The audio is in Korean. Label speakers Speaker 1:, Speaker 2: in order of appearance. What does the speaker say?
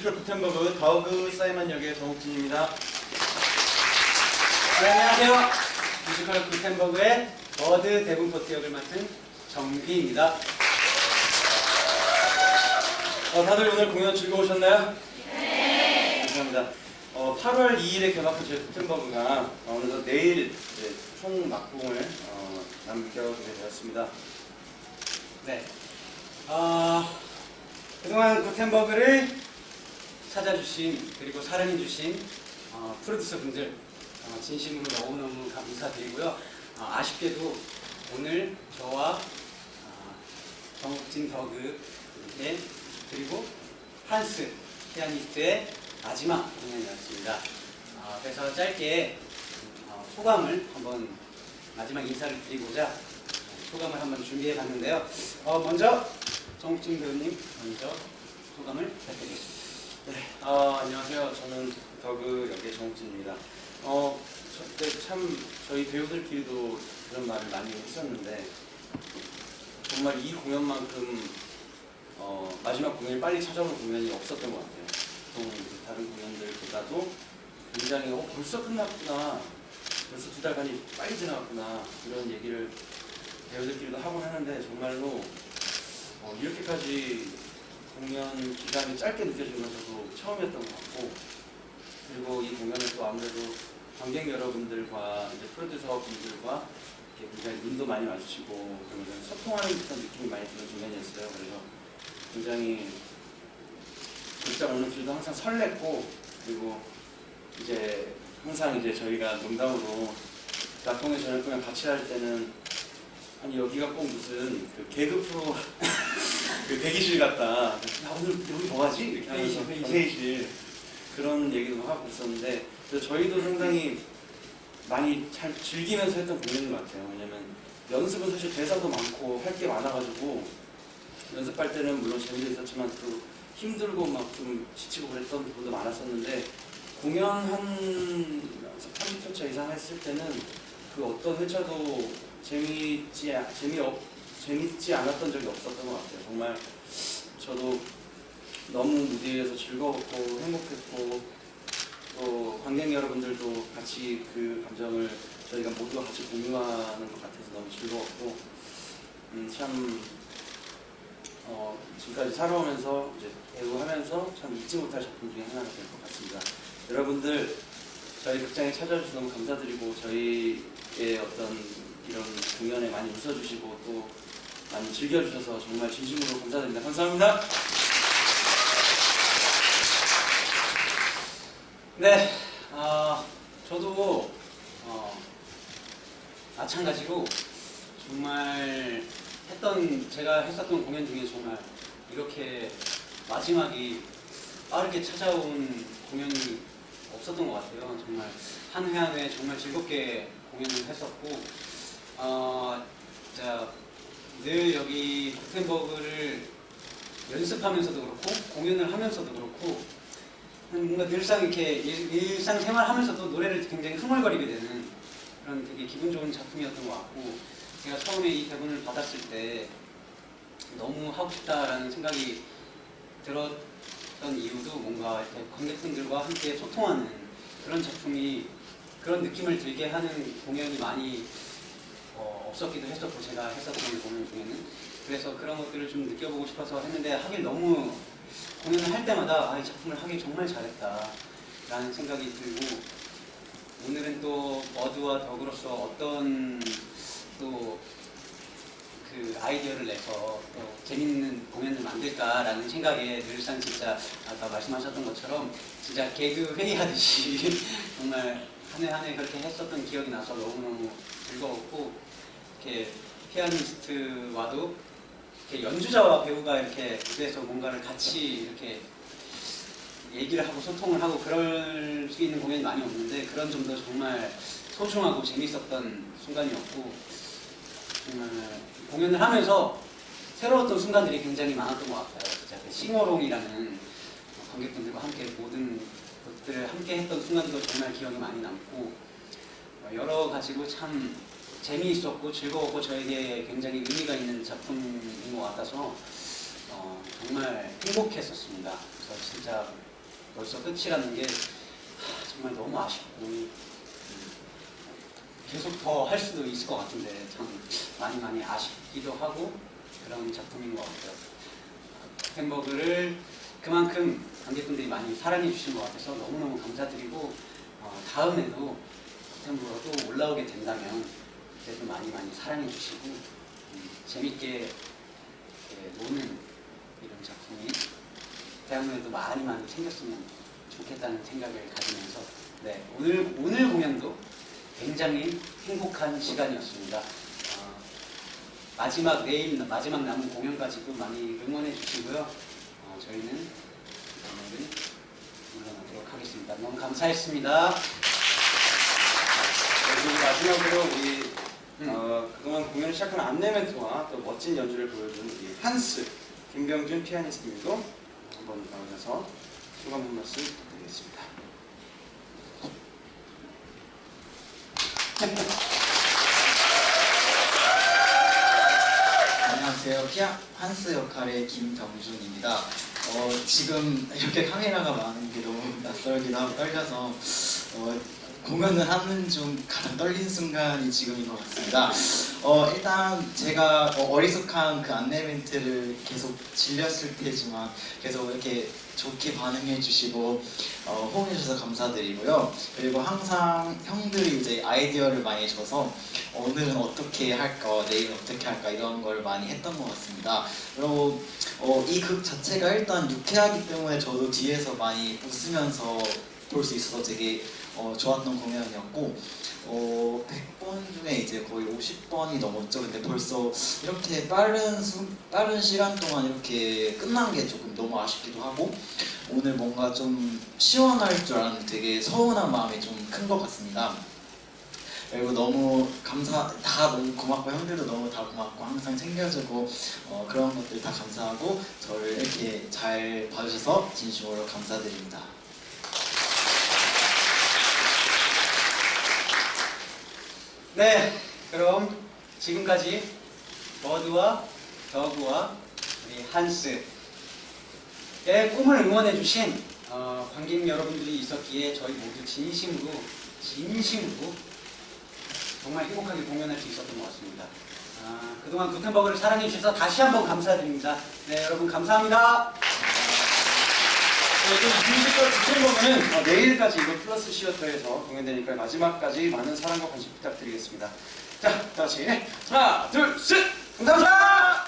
Speaker 1: 뮤지컬 구텐버그 더그 사이먼 역의 정욱진입니다. 네, 안녕하세요. 뮤지컬 구텐버그의 버드 데븐포트 역을 맡은 정휘입니다. 어, 다들 오늘 공연 즐거우셨나요? 네. 감사합니다. 어, 8월 2일에 개막한 저희 구텐버그가 어, 어느덧 내일 이제 총 막공을 어, 남겨보게 되었습니다. 네. 어, 그동안 구텐버그를 찾아주신 그리고 사랑해주신 어, 프로듀서 분들 어, 진심으로 너무너무 감사드리고요. 어, 아쉽게도 오늘 저와 어, 정국진 더그의 그리고 한스 피아니스트의 마지막 공연이었습니다. 어, 그래서 짧게 어, 소감을 한번 마지막 인사를 드리고자 어, 소감을 한번 준비해 봤는데요. 어, 먼저 정국진 배우님 먼저 소감을 부탁드리겠습니다. 네, 어, 안녕하세요. 저는 더그 역의 정욱진입니다. 어, 저, 네, 참 저희 배우들끼리도 그런 말을 많이 했었는데 정말 이 공연만큼 어, 마지막 공연이 빨리 찾아오는 공연이 없었던 것 같아요. 보통 그 다른 공연들보다도 굉장히 어, 벌써 끝났구나, 벌써 두 달간이 빨리 지나갔구나 이런 얘기를 배우들끼리도 하곤 하는데 정말로 어, 이렇게까지 공연 기간이 짧게 저도 처음이었던 것 같고 그리고 이 공연을 또 아무래도 관객 여러분들과 이제 프로듀서 분들과 굉장히 눈도 많이 마주치고 그러면서 소통하는 듯한 느낌이 많이 드는 공연이었어요. 그래서 굉장히 극장 오는 길도 항상 설렜고 그리고 이제 항상 이제 저희가 농담으로 나통의 저녁 공연 같이 할 때는 아니 여기가 꼭 무슨 그 개그 프로 그 대기실 같다. 야 오늘 여기 뭐 하지? 이렇게 하면서
Speaker 2: 회의실,
Speaker 1: 회의실 그런 얘기도 하고 있었는데 그래서 저희도 상당히 많이 잘 즐기면서 했던 공연인 것 같아요. 왜냐면 연습은 사실 대사도 많고 할 게 많아가지고 연습할 때는 물론 재미도 있었지만 또 힘들고 막 좀 지치고 그랬던 부분도 많았었는데 공연 한 30회차 이상 했을 때는 그 어떤 회차도 재미있지 재미없 재밌지 않았던 적이 없었던 것 같아요. 정말 저도 너무 무대에서 즐거웠고 행복했고 또 관객 여러분들도 같이 그 감정을 저희가 모두가 같이 공유하는 것 같아서 너무 즐거웠고 음, 참 어, 지금까지 살아오면서 이제 배우하면서 참 잊지 못할 작품 중에 하나가 될 것 같습니다. 여러분들 저희 극장에 찾아와 주셔서 너무 감사드리고 저희의 어떤 이런 공연에 많이 웃어주시고 또 많이 즐겨주셔서 정말 진심으로 감사드립니다. 감사합니다. 네, 아 저도 어, 마찬가지로 정말 했던 제가 했었던 공연 중에 정말 이렇게 마지막이 빠르게 찾아온 공연이 없었던 것 같아요. 정말 한 회 한 회 정말 즐겁게 공연을 했었고 어, 진짜 늘 여기 구텐버그를 연습하면서도 그렇고 공연을 하면서도 그렇고 뭔가 늘상 이렇게 일, 일상 생활 하면서도 노래를 굉장히 흥얼거리게 되는 그런 되게 기분 좋은 작품이었던 것 같고 제가 처음에 이 대본을 받았을 때 너무 하고 싶다라는 생각이 들었던 이유도 뭔가 관객분들과 함께 소통하는 그런 작품이 그런 느낌을 들게 하는 공연이 많이 어, 없었기도 했었고 제가 했었던 공연 중에는 그래서 그런 것들을 좀 느껴보고 싶어서 했는데 하길 너무 공연을 할 때마다 아, 이 작품을 하길 정말 잘했다. 라는 생각이 들고 오늘은 또 머드와 덕으로서 어떤 또 그 아이디어를 내서 또 재밌는 공연을 만들까라는 생각에 늘상 진짜 아까 말씀하셨던 것처럼 진짜 개그 회의하듯이 정말 한 해 한 해 그렇게 했었던 기억이 나서 너무너무 즐거웠고 이렇게 피아니스트와도 이렇게 연주자와 배우가 이렇게 무대에서 뭔가를 같이 이렇게 얘기를 하고 소통을 하고 그럴 수 있는 공연이 많이 없는데 그런 점도 정말 소중하고 재밌었던 순간이었고 정말 공연을 하면서 새로웠던 순간들이 굉장히 많았던 것 같아요. 진짜 그 싱어롱이라는 관객분들과 함께 모든 것들을 함께 했던 순간도 정말 기억이 많이 남고 어, 여러 가지로 참 재미있었고 즐거웠고 저에게 굉장히 의미가 있는 작품인 것 같아서 어,
Speaker 2: 어, 정말 행복했었습니다. 그래서 진짜 벌써 끝이라는 게 하, 정말 너무 아쉽고 음, 계속 더 할 수도 있을 것 같은데 참 많이 많이 아쉽기도 하고 그런 작품인 것 같아요. 템버그를 그만큼 관객분들이 많이 사랑해 주신 것 같아서 너무너무 감사드리고 어, 다음에도 또 올라오게 된다면 그때도 많이 많이 사랑해 주시고 음, 재밌게 이렇게 노는 이런 작품이 대학로에도 많이 많이 생겼으면 좋겠다는 생각을 가지면서 네 오늘 오늘 공연도 굉장히 행복한 시간이었습니다. 어, 마지막 내일 마지막 남은 공연까지도 많이 응원해 주시고요. 어, 저희는 오늘은 물러나도록 하겠습니다. 너무 감사했습니다.
Speaker 1: 그리고 마지막으로 우리 공연을 시작한 안내 멘트와 또 멋진 연주를 보여준 우리 한스 김병준 피아니스트님도 한번 나오셔서 소감 한 말씀 부탁드리겠습니다.
Speaker 3: 안녕하세요. 피아 한스 역할의 김병준입니다. 어, 지금 이렇게 카메라가 많은 게 너무 낯설기도 하고 떨려서 어, 공연을 하는 중 가장 떨린 순간이 지금인 것 같습니다. 어, 일단 제가 어, 어리숙한 그 안내 멘트를 계속 질렸을 테지만 계속 이렇게 좋게 반응해 주시고 어, 호응해 주셔서 감사드리고요. 그리고 항상 형들이 이제 아이디어를 많이 줘서 오늘은 어떻게 할까, 내일은 어떻게 할까 이런 걸 많이 했던 것 같습니다. 그리고 어, 이 극 자체가 일단 유쾌하기 때문에 저도 뒤에서 많이 웃으면서 볼 수 있어서 되게 어, 좋았던 공연이었고 어, 100번 중에 이제 거의 50번이 넘었죠. 근데 벌써 이렇게 빠른 수, 빠른 시간 동안 이렇게 끝난 게 조금 너무 아쉽기도 하고 오늘 뭔가 좀 시원할 줄 알았는데 되게 서운한 마음이 좀 큰 것 같습니다. 그리고 너무 감사 다 너무 고맙고 형들도 너무 다 고맙고 항상 챙겨주고 어, 그런 것들 다 감사하고 저를 이렇게 잘 봐주셔서 진심으로 감사드립니다.
Speaker 2: 네, 그럼 지금까지 버드와 더그와 우리 한스의 꿈을 응원해주신 어, 관객 여러분들이 있었기에 저희 모두 진심으로 진심으로 정말 행복하게 공연할 수 있었던 것 같습니다. 아, 그동안 구텐버그를 사랑해 주셔서 다시 한번 감사드립니다. 네, 여러분 감사합니다.
Speaker 1: 뮤지컬 구텐버그는 어, 내일까지 이거 플러스 시어터에서 공연되니까 마지막까지 많은 사랑과 관심 부탁드리겠습니다. 자, 다 같이 하나, 둘, 셋! 감사합니다!